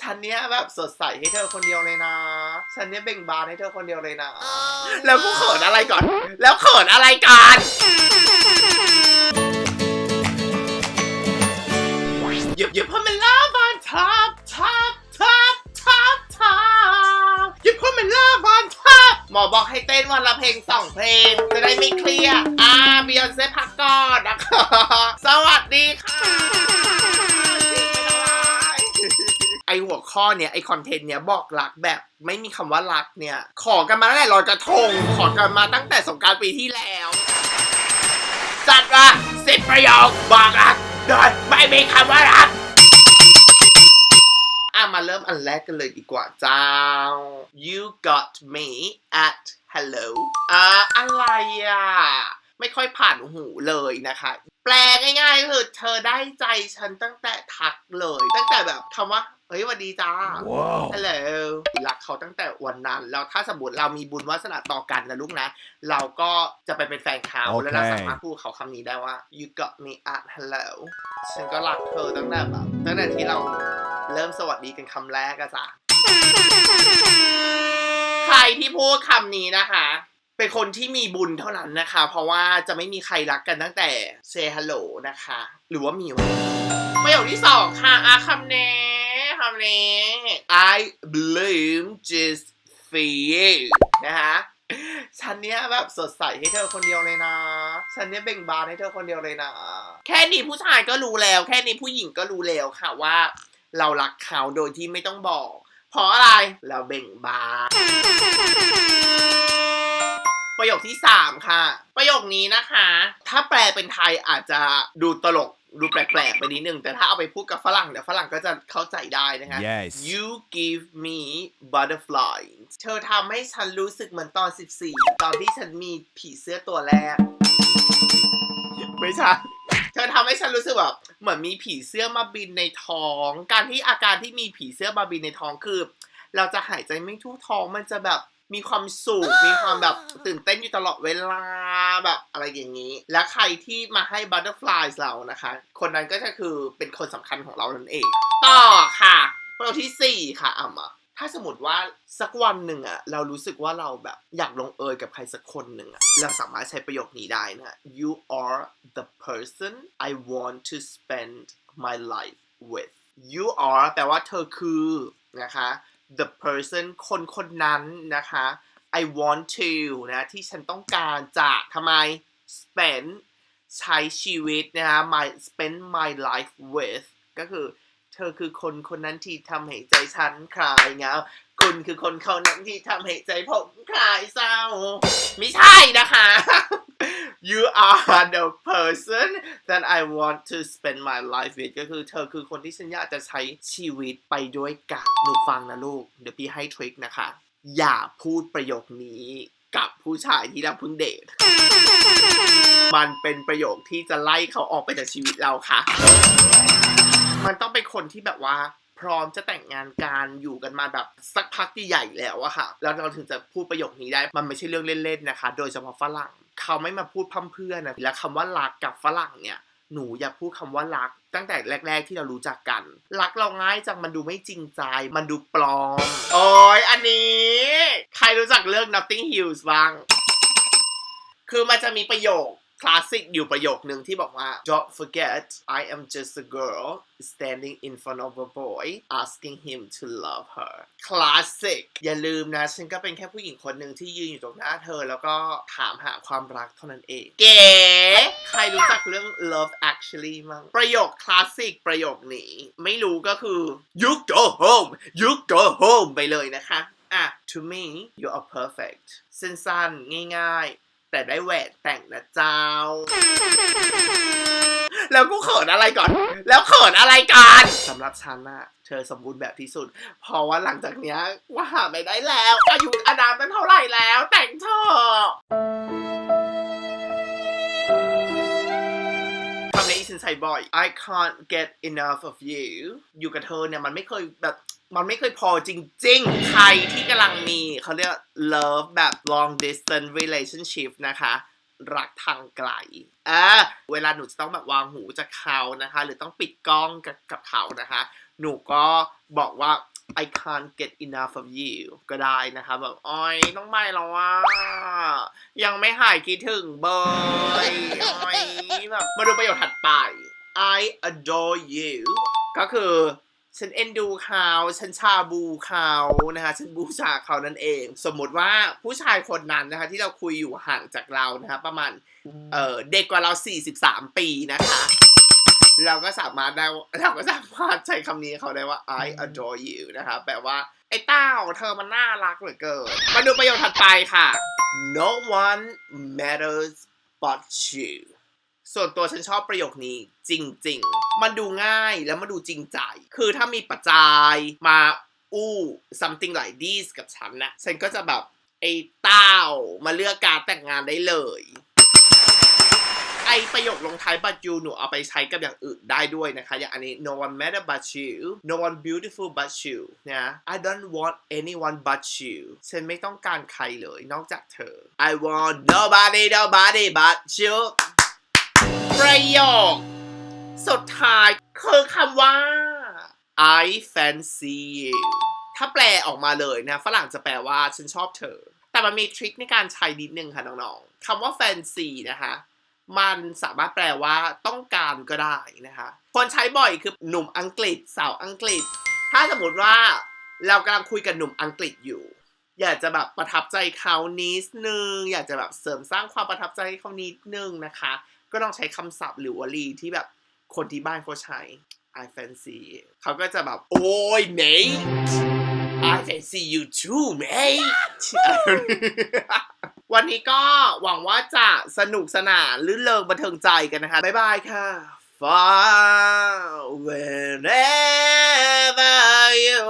ฉันเนี้ยแบบสดใสให้เธอคนเดียวเลยนะ ฉันเนี้ยเบ่งบานให้เธอคนเดียวเลยนะ แล้วกูเขินอะไรก่อน แล้วเขินอะไรกัน หยิบหยิบพมันล่าบานทับทับทับทับทับหยิบพมันล่าบานทับหมอบอกให้เต้นวันละเพลงสองเพลง จะได้ไม่เครียด อ่าบิยอนเซ่พักก่อนนะคะ สวัสดีค่ะ ข้อเนี่ยไอคอนเทนต์เนี่ยบอกรักแบบไม่มีคำว่ารักเนี่ย ขอกันมาตั้งแต่ลอยกระทง ขอกันมาตั้งแต่สงการปีที่แล้ว จัดว่าสิบประโยคบอกรักโดยไม่มีคำว่ารักอะมาเริ่มอันแรกกันเลยดีกว่าจ้า you got me at hello อ่าอะไรอะ ไม่ค่อยผ่านหูเลยนะคะ แปลง่ายๆก็คือเธอได้ใจฉันตั้งแต่ทักเลย ตั้งแต่แบบคำว่าเฮ้ยสวัสดีจ้า Wow. ฮัลโหลรักเขาตั้งแต่วันนั้น แล้วถ้าสมมติเรามีบุญวาสนาต่อกันนะลูกนะ เราก็จะไปเป็นแฟนเขาโอเคแล้วเราสามารถพูดเขาคำนี้ได้ว่า you got me at hello ฉันก็รักเธอตั้งแต่แบบตั้งแต่ที่เราเริ่มสวัสดีกันคำแรกอะจ้ะใครที่พูดคำนี้นะคะ เป็นคนที่มีบุญเท่านั้นนะคะ เพราะว่าจะไม่มีใครรักกันตั้งแต่ say hello นะคะ หรือว่ามีวประโยคที่สองค่ะอาคำเนี้คำนี้ I bloom just for you นะคะฉันเนี้ยแบบสดใสให้เธอคนเดียวเลยนะ ฉันเนี้ยเบ่งบานให้เธอคนเดียวเลยนะ แค่นี้ผู้ชายก็รู้แล้ว แค่นี้ผู้หญิงก็รู้แล้วค่ะว่า เรารักเขาโดยที่ไม่ต้องบอก เพราะอะไร เราเบ่งบาน ประโยคที่ 3 ค่ะ ประโยคนี้นะคะ ถ้าแปลเป็นไทยอาจจะดูตลกดูแปลกๆไปนิดนึง แต่ถ้าเอาไปพูดกับฝรั่งเดี๋ยวฝรั่งก็จะเข้าใจได้นะคะ Yes. You give me butterflies เธอทำให้ฉันรู้สึกเหมือนตอน 14 ตอนที่ฉันมีผีเสื้อตัวแรก ไม่ใช่เธอทำให้ฉันรู้สึกแบบเหมือนมีผีเสื้อมาบินในท้อง การที่อาการที่มีผีเสื้อมาบินในท้องคือ เราจะหายใจไม่ทั่วท้องมันจะแบบ มีความสุข มีความแบบตื่นเต้นอยู่ตลอดเวลาแบบอะไรอย่างนี้ และใครที่มาให้บัตเตอร์ฟลายเรานะคะ คนนั้นก็จะคือเป็นคนสำคัญของเรานั่นเอง ต่อค่ะประโยคที่ 4 ค่ะอะมาถ้าสมมติว่าสักวันหนึ่งอะเรารู้สึกว่าเราแบบอยากลงเอยกับใครสักคนหนึ่งอะเราสามารถใช้ประโยคนี้ได้นะ you are the person I want to spend my life with you are แปลว่าเธอคือนะคะ the person คนคนนั้นนะคะ I want to นะที่ฉันต้องการจะทำไม spend ใช้ชีวิตนะคะ my spend my life with ก็คือเธอคือคนคนนั้นที่ทำให้ใจฉันคลายเงาคุณคือคนคนนั้นที่ทำให้ใจผมคลายเศร้า ไม่ใช่นะคะ you are the person that I want to spend my life with ก็คือเธอคือคนที่ฉันอยากจะใช้ชีวิตไปด้วยกันหนูฟังนะลูก เดี๋ยวพี่ให้ทริคนะคะ อย่าพูดประโยคนี้กับผู้ชายที่เราเพิ่งเดท มันเป็นประโยคที่จะไล่เขาออกไปจากชีวิตเราค่ะ มันต้องเป็นคนที่แบบว่าพร้อมจะแต่งงานกันอยู่กันมาแบบสักพักใหญ่แล้วอะค่ะ แล้วเราถึงจะพูดประโยคนี้ได้ มันไม่ใช่เรื่องเล่นๆนะคะ โดยเฉพาะฝรั่ง เขาไม่มาพูดพร่ำเพื่อนะและคำว่ารักกับฝรั่งเนี่ยหนูอย่าพูดคำว่ารัก ตั้งแต่แรก ๆ ที่เรารู้จักกัน รักเราง่ายจังมันดูไม่จริงใจ มันดูปลอม โอ้ยอันนี้ ใครรู้จักเรื่อง Nothing Hills บ้าง คือมันจะมีประโยค คลาสสิกอยู่ประโยคนึงที่บอกว่า Don't forget I am just a girl standing in front of a boy asking him to love her คลาสสิกอย่าลืมนะ ฉันก็เป็นแค่ผู้หญิงคนหนึ่งที่ยืนอยู่ตรงหน้าเธอ แล้วก็ถามหาความรักเท่านั้นเอง เก๋ใครรู้จักเรื่อง love actually มั้งประโยคคลาสสิกประโยคนี้ ไม่รู้ก็คือ you go home you go home ไปเลยนะคะ อะ to me you are perfect สั้นๆง่ายๆ แต่ได้แหวนแต่งนะเจ้า แล้วกูเขินอะไรก่อน แล้วเขินอะไรกันสำหรับฉันน่ะเธอสมบูรณ์แบบที่สุด เพราะว่าหลังจากเนี้ยว่าหาไม่ได้แล้ว อายุอานามเป็นเท่าไหร่แล้ว แต่งเถอะคำนี้ฉันใช้บ่อย I can't get enough of you อยู่กับเธอเนี่ยมันไม่เคยแบบ มันไม่เคยพอจริงๆ ใครที่กำลังมีเขาเรียก love แบบ long distance relationship นะคะ รักทางไกลอ่าเวลาหนูจะต้องแบบวางหูจากเขานะคะ หรือต้องปิดกล้องกับกับเขานะคะ หนูก็บอกว่า I can't get enough of you ก็ได้นะคะแบบอ้อยต้องไปแล้วว่ายังไม่หายคิดถึงเบยอ้อยแบบมาดูประโยคถัดไป I adore you ก็คือ ฉันเอ็นดูเขาฉันชาบูเขานะคะฉันบูชาเขานั่นเอง สมมติว่าผู้ชายคนนั้นนะคะ ที่เราคุยอยู่ห่างจากเรานะคะ ประมาณเออเด็กกว่าเรา 43 ปีนะคะ เราก็สามารถได้เราก็สามารถใช้คำนี้เขาได้ว่า I adore you นะคะแปลว่า ไอ้เต้าเธอมันน่ารักเหลือเกิน มาดูประโยคถัดไปค่ะ No one matters but you ส่วนตัวฉันชอบประโยคนี้จริง ๆ มันดูง่ายแล้วมันดูจริงใจ คือถ้ามีปัจจัยมาอู้ something like this กับฉันนะฉันก็จะแบบ ไอ้เต้ามาเลือกการแต่งงานได้เลย ไอประโยคลงท้าย but you หนูเอาไปใช้กับอย่างอื่นได้ด้วยนะคะ อย่างอันนี้ no one matter but you no one beautiful but you นะ I don't want anyone but you ฉันไม่ต้องการใครเลยนอกจากเธอ I want nobody nobody but you ประโยค สุดท้ายคือคำว่า I fancy you ถ้าแปลออกมาเลยนะ ฝรั่งจะแปลว่าฉันชอบเธอ แต่มันมีทริคในการใช้นิดนึงค่ะน้องๆคำว่า fancy นะคะมันสามารถแปลว่าต้องการก็ได้นะคะ คนใช้บ่อยคือหนุ่มอังกฤษสาวอังกฤษ ถ้าสมมติว่าเรากำลังคุยกับหนุ่มอังกฤษอยู่ อยากจะแบบประทับใจเขานิดนึง อยากจะแบบเสริมสร้างความประทับใจให้เขานิดนึงนะคะ ก็ต้องใช้คำศัพท์หรือวลีที่แบบคนที่บ้านเขาใช้ I fancy เขาก็จะแบบ โอ้ย mate I fancy you too mate วันนี้ก็หวังว่าจะสนุกสนานลื่นเริงบันเทิงใจกันนะคะ บ๊ายบายค่ะ Far whenever you